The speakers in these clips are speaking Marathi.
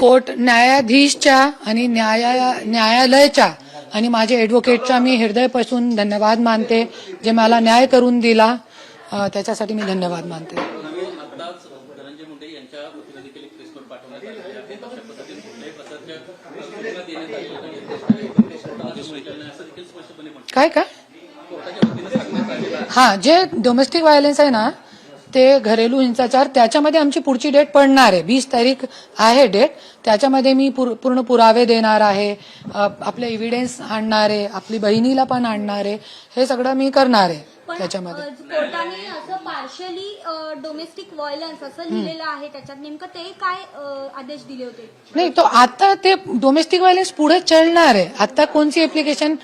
कोर्ट न्यायाधीशच्या आणि न्याया न्यायालयाच्या आणि माझ्या ॲडव्होकेटचा मी हृदयपासून धन्यवाद मानते. जे मला न्याय करून दिला त्याच्यासाठी मी धन्यवाद मानते. काय आहे. हा जे डोमेस्टिक व्हायलन्स आहे ना ते घरेलू हिंसाचार त्याच्यामध्ये आमची पुढची डेट पडणार आहे. वीस तारीख आहे डेट. त्याच्यामध्ये मी पूर- पूर्ण पुरावे देणार आहे. आपले एव्हिडन्स आणणार आहे. आपली बहिणीला पण आणणार आहे. हे सगळं मी करणार आहे. पण त्याच्यामध्ये. कोर्टाने असं पार्शली डोमेस्टिक व्हायलन्स असं लिहिलेलं आहे त्याच्यात. नेमकं ते काय अ, आदेश दिले होते? नाही तो आता ते डोमेस्टिक व्हायलन्स पुढे चालणार आहे. आता कोणती ऍप्लिकेशन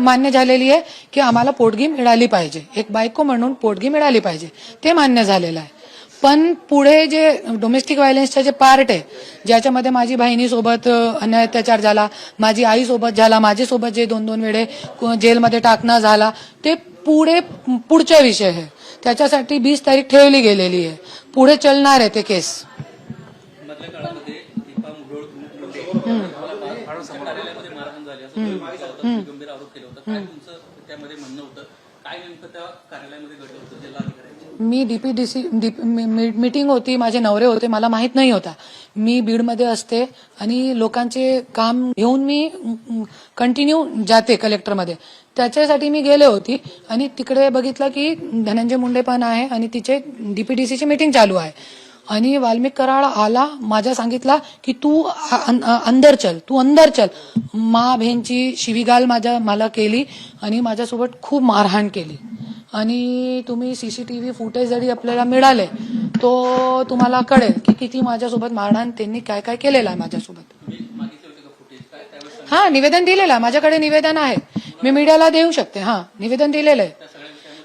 मान्य झालेली आहे? की आम्हाला पोटगी मिळाली पाहिजे. एक बायको म्हणून पोटगी मिळाली पाहिजे. ते मान्य झालेलं आहे. पण पुढे जे डोमेस्टिक व्हायलन्सचा जे पार्ट आहे ज्याच्यामध्ये माझी बहिणीसोबत अन्याय अत्याचार झाला माझी आईसोबत झाला माझ्यासोबत जे दोन दोन वेळे को- जेलमध्ये टाकणं झाला ते पुढे पुढचा विषय आहे. त्याच्यासाठी वीस तारीख ठेवली गेलेली आहे. पुढे चालणार आहे ते केस. त्यामध्ये म्हणणं होतं काय नेमकं त्या कार्यालयामध्ये घडलं होतं? जिल्हाधिकाऱ्यांच्या मी डीपीडीसी मीटिंग होती माझे नवरे होते मला माहीत नाही होता. मी बीडमध्ये असते आणि लोकांचे काम घेऊन मी कंटिन्यू जाते कलेक्टरमध्ये त्याच्यासाठी मी गेले होती आणि तिकडे बघितलं की धनंजय मुंडे पण आहे आणि तिचे डीपीडीसीची मीटिंग चालू आहे. आणि वाल्मिक कराड आला माझ्या सांगितला की तू अंदर चल तू अंदर चल. मा बहिणची शिवीगाल माझ्या मला केली आणि माझ्यासोबत खूप मारहाण केली. आणि तुम्ही सीसीटीव्ही फुटेज जरी आपल्याला मिळाले तो तुम्हाला कळेल की किती माझ्यासोबत मारहाण त्यांनी काय काय केलेलं आहे माझ्यासोबत. हा निवेदन दिलेलं आहे. माझ्याकडे निवेदन आहे. मी मीडियाला देऊ शकते. हा निवेदन दिलेलं आहे.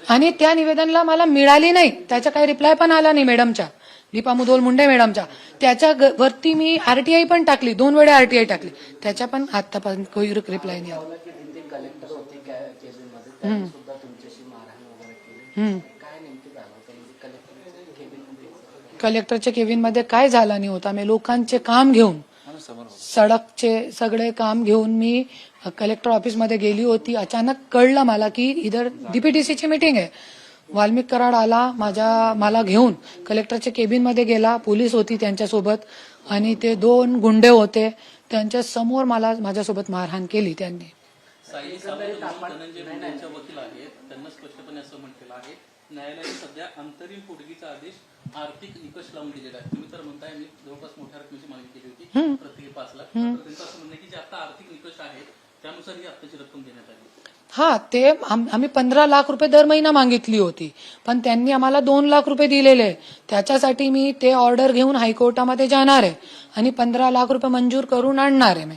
आणि त्या निवेदनला मला मिळाली नाही. त्याचा काही रिप्लाय पण आला नाही मॅडमच्या. दीपा मुधोल मुंडे मॅडमच्या त्याच्या वरती मी आरटीआय पण टाकली. दोन वेळा आरटीआय टाकली. त्याच्या पण आतापर्यंत काही रिप्लाय नाही आला. की तिथे कलेक्टर होते केबिनमध्ये. त्यांनी सुद्धा तुमच्याशी मारहाण वगैरे केली. हम्म. काय झालं म्हणजे कलेक्टरच्या कलेक्टरच्या काय झाला नाही होता? मी लोकांचे काम घेऊन सडकचे सगळे काम घेऊन मी कलेक्टर ऑफिसमध्ये गेली होती. अचानक कळलं मला की इधर डीपीटीसीची मीटिंग आहे. वाल्मिक कराड आला माझ्या मला घेऊन कलेक्टरच्या केबिनमध्ये गेला पोलीस होती त्यांच्यासोबत आणि ते दोन गुंडे होते. त्यांच्यासमोर मला माझ्यासोबत मारहाण केली त्यांनी. न्यायालयाने सध्या अंतरिम पोटगीचा आदेश आर्थिक निकष लावून दिलेला आहे. तुम्ही तर म्हणताय मी जवळपास मोठ्या रकमेची मागणी केली होती प्रत्येकी पाच लाख. तर त्यांचं असं म्हणणं की जे आता आर्थिक निकष आहेत त्यानुसार ही आत्ताची रक्कम देण्यात आली. हा ते आम- आम्ही पंधरा लाख रुपये दर महिना मागितली होती. पण त्यांनी आम्हाला दोन लाख रुपये दिलेले. त्याच्यासाठी मी ते ऑर्डर घेऊन हायकोर्टामध्ये जाणार आहे. आणि पंधरा लाख रुपये मंजूर करून आणणार आहे मी.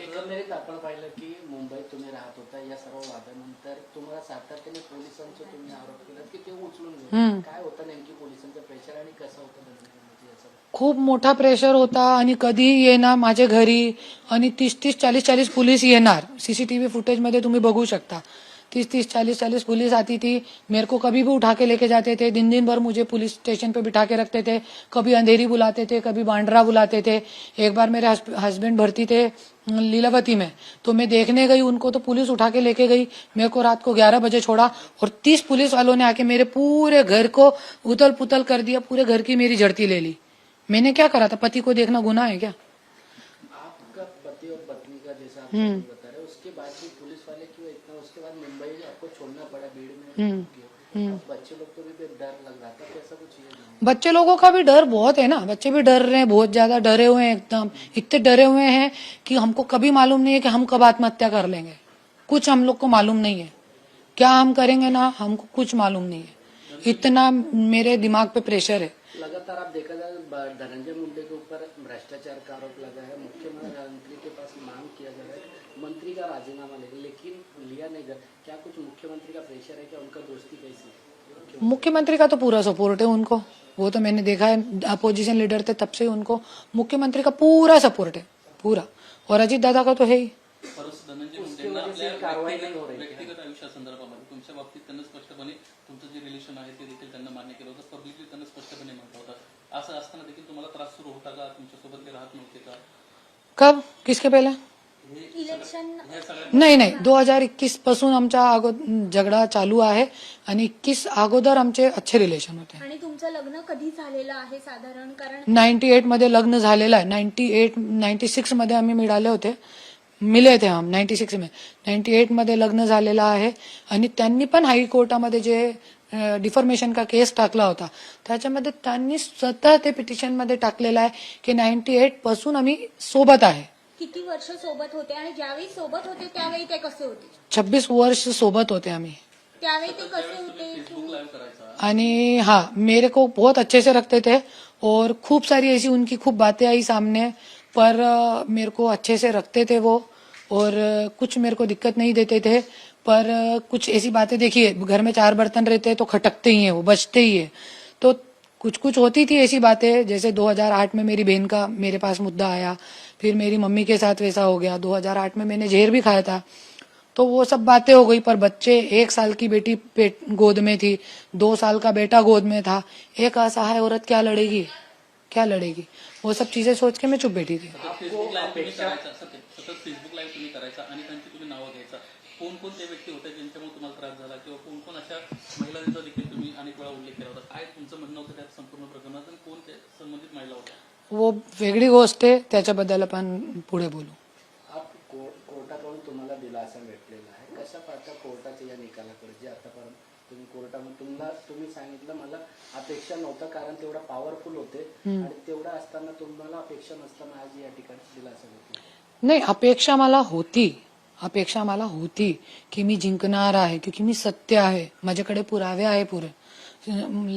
एकंदरीत आपण पाहिलं की मुंबईत तुम्ही राहत होता या सर्व वादानंतर तुम्हाला सातत्याने पोलिसांचे तुम्ही आरोप केला की ते उचलून घेऊ काय होतं नेमकी पोलिसांचं प्रेशर आणि कसं होतं? खूप मोठा प्रेशर होता आणि कधी येणार माझ्या घरी आणि तीस तीस चालीस चालीस पोलीस येणार. सीसीटीवी फुटेजमध्ये तुम्ही बघू शकता. तीस तीस चालीस चालीस पुलिस आती थी मेरे को कभी भी उठा के लेके जाते थे. दिन दिन भर मुझे पुलिस स्टेशन पे बिठा के रखते थे. कभी अंधेरी बुलाते थे, कभी बांड्रा बुलाते थे. एक बार मेरे हस्बैंड भर्ती थे लीलावती में. तो मैं देखने गई, उनको तो पुलिस उठा के लेके गई. मेरे को रात को ग्यारह बजे छोड़ा और तीस पुलिस वालों ने आके मेरे पूरे घर को उतल पुतल कर दिया, पूरे घर की मेरी झड़ती ले ली। मैंने क्या करा था? पति को देखना गुना है क्या? आपका पति और पत्नी का जैसा आप बता रहे उसके बाद भी पुलिस वाले क्यों इतना उसके बाद मुंबई आपको छोड़ना पड़ा भीड़ में गए। बच्चे लोग को भी डर लग रहा था कैसा कुछ बच्चे लोगों का भी डर बहुत है ना। बच्चे भी डर रहे हैं बहुत ज़्यादा डरे हुए हैं एकदम। इतने डरे हुए हैं कि हमको कभी मालूम नहीं है कि हम कब आत्महत्या कर लेंगे। कुछ हम लोग को मालूम नहीं है। क्या हम करेंगे ना हमको कुछ मालूम नहीं है। इतना मेरे दिमाग पे प्रेशर है। लगातार आप देखा जाए धनंजय मुंडे के ऊपर भ्रष्टाचार का आरोप लगा है मुख्यमंत्री के पास मांग किया जा रहा है मंत्री का राजीनामा लेगा लेकिन लिया नहीं जा क्या कुछ मुख्यमंत्री का प्रेशर है क्या उनका दोस्ती कैसी है? मुख्यमंत्री का तो पूरा सपोर्ट है उनको वो तो मैंने देखा है अपोजिशन लीडर थे तब से उनको मुख्यमंत्री का पूरा सपोर्ट है पूरा और अजीत दादा का तो है ही। व्यक्तिगत व्यक्तिगत आयुष्यासंदर्भामध्ये तुमच्या बाबतीत त्यांना स्पष्टपणे तुमचं जे रिलेशन आहे ते देखील त्यांना मान्य केलं होतं. पब्लिकली असं असताना देखील तुम्हाला त्रास सुरू होता का? तुमच्यासोबत ते राहत नव्हते का? कब? किसके पहले? इलेक्शन नाही नाही. दोन हजार एकवीसपासून आमचा झगडा चालू आहे आणि एकवीस अगोदर आमचे अच्छे रिलेशन होते. आणि तुमचं लग्न कधी झालेलं आहे साधारण? कारण नाइन्टी एटमध्ये लग्न झालेलं आहे. नाइन्टी एट नाइन्टी सिक्समध्ये आम्ही मिळाले होते. मिले थे हम नाइन्टी सिक्स में नाइन्टी एटमध्ये लग्न झालेलं आहे. आणि त्यांनी पण हायकोर्टामध्ये जे डिफॉर्मेशन का केस टाकला होता. त्याच्यामध्ये त्यांनी स्वतः ते पिटिशनमध्ये टाकलेलं आहे की नाइन्टी एटपासून आम्ही सोबत आहे. किती वर्ष सोबत होते आणि ज्यावेळी सोबत होते त्यावेळी ते कसे होते? छब्बीस वर्ष सोबत होते आम्ही. त्यावेळी ते कसे होते? आणि हाँ मेरे को बहुत अच्छे से रखते थे और खूब सारी ऐसी उनकी खूब बातें आई सामने पर मेरे को अच्छे से रखते थे वो और कुछ मेरे को दिक्कत नहीं देते थे। पर कुछ ऐसी बातें देखिए, घर में चार बर्तन रहते हैं तो खटकते ही हैं, वो बचते ही है। तो कुछ कुछ होती थी ऐसी बातें, जैसे 2008 में मेरी बहन का मेरे पास मुद्दा आया, फिर मेरी मम्मी के साथ वैसा हो गया 2008 में मैंने जहर भी खाया था। तो वो सब बातें हो गई, पर बच्चे एक साल की बेटी पेट गोद में थी, दो साल का बेटा गोद में था, एक असहाय औरत क्या लड़ेगी? क्या लड़ेगी? वो सब चीज़ें सोच के मैं चुप बैठी थी। फेसबुक लाईव्ह तुम्ही करायचा आणि त्यांची तुम्ही नावं घ्यायचा. कोण कोण ते व्यक्ती होते ज्यांच्यामुळे तुम्हाला त्रास झाला किंवा कोण कोण अशा महिलांचा देखील तुम्ही अनेक वेळा उल्लेख केला होता? काय तुमचं म्हणणं होतं त्यात संपूर्ण प्रकरणात आणि कोण ते संबंधित महिला होत्या? वो वेगळी गोष्ट आहे. त्याच्याबद्दल आपण पुढे बोलू. कोर्टाकडून तुम्हाला दिलासा भेटलेला आहे. कशा पाहता कोर्टाच्या या निकालाकडे जे आतापर्यंत तुम्ही कोर्टामध्ये तुम्हाला तुम्ही सांगितलं मला अपेक्षा नव्हतं कारण तेवढा पॉवरफुल होते. आणि तेवढा असताना तुम्हाला अपेक्षा नसताना आज या ठिकाणी दिलासा भेटला. नाही अपेक्षा मला होती. अपेक्षा मला होती की मी जिंकणार आहे क्योंकि मी सत्य आहे. माझ्याकडे पुरावे आहे पुरे.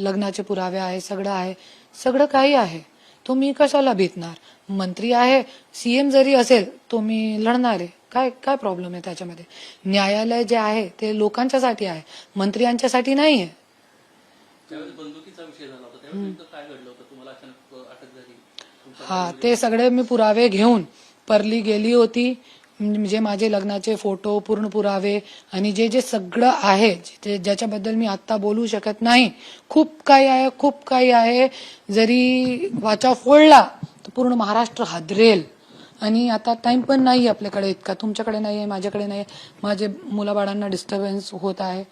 लग्नाचे पुरावे आहे सगळं आहे. सगळं काही आहे. तो मी कशाला भीतणार मंत्री आहे सीएम जरी असेल तो मी लढणार आहे. काय काय प्रॉब्लेम आहे त्याच्यामध्ये? न्यायालय जे आहे ते लोकांच्यासाठी आहे. मंत्र्यांच्यासाठी नाही आहे हा ते सगळे मी पुरावे घेऊन परली गेली होती. म्हणजे माझे लग्नाचे फोटो पूर्ण पुरावे आणि जे जे सगळं आहे ज्याच्याबद्दल मी आत्ता बोलू शकत नाही खूप काही आहे खूप काही आहे. जरी वाचा फोडला तर पूर्ण महाराष्ट्र हादरेल. आणि आता टाईम पण नाही आपल्याकडे इतका तुमच्याकडे नाही आहे माझ्याकडे नाही आहे माझे मुलाबाळांना डिस्टर्बन्स होत आहे.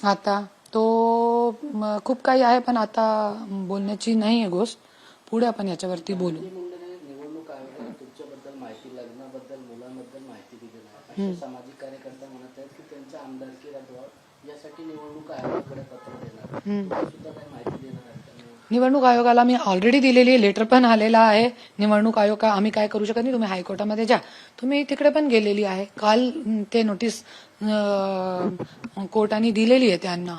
आता तो खूप काही आहे पण आता बोलण्याची नाही आहे गोष्ट. पुढे आपण याच्यावरती बोलू धनंजय मुंडेने निवडणूक आयोगाला तुमच्याबद्दल माहिती लग्नाबद्दल मुलांबद्दल माहिती दिलेली आहे असे सामाजिक कार्यकर्ता म्हणत आहेत की त्यांच्या आमदारकी रद्दवाव यासाठी निवडणूक आयोगाकडे पत्र देणार. तुम्ही सुद्धा काही माहिती देणार आहेत का निवडणूक आयोगाला मी ऑलरेडी दिलेली लेटर पण आलेला आहे. निवडणूक आयोग का आम्ही काय करू शकत नाही? तुम्ही हायकोर्टामध्ये जा. तुम्ही तिकडे पण गेलेली आहे. काल अं, ते नोटीस अं, कोर्टाने दिलेली आहे त्यांना.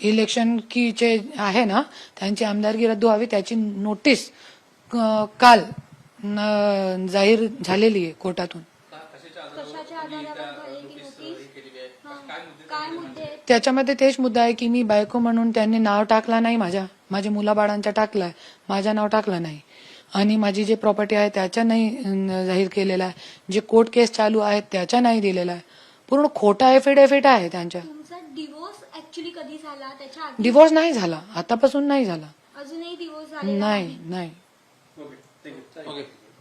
इलेक्शन की जे आहे ना त्यांची आमदारकी रद्द व्हावी त्याची नोटीस अं, काल अं, जाहीर झालेली आहे कोर्टातून. त्याच्यामध्ये तेच मुद्दा आहे की मी बायको म्हणून त्यांनी नाव टाकला नाही माझ्या. माझ्या मुलाबाळांच्या टाकलाय. माझ्या नाव टाकलं नाही. आणि माझी जे प्रॉपर्टी आहे त्याच्या नाही जाहीर केलेला आहे. जे कोर्ट केस चालू आहेत त्याच्या नाही दिलेला आहे. पूर्ण खोटा एफिडेव्हिट आहे त्यांच्या. तुमचा डिवोर्स ऍक्च्युली कधी झाला? त्याच्या आधी? डिवोर्स नाही झाला. आतापासून नाही झाला. अजूनही डिवोर्स नाही नाही. ओके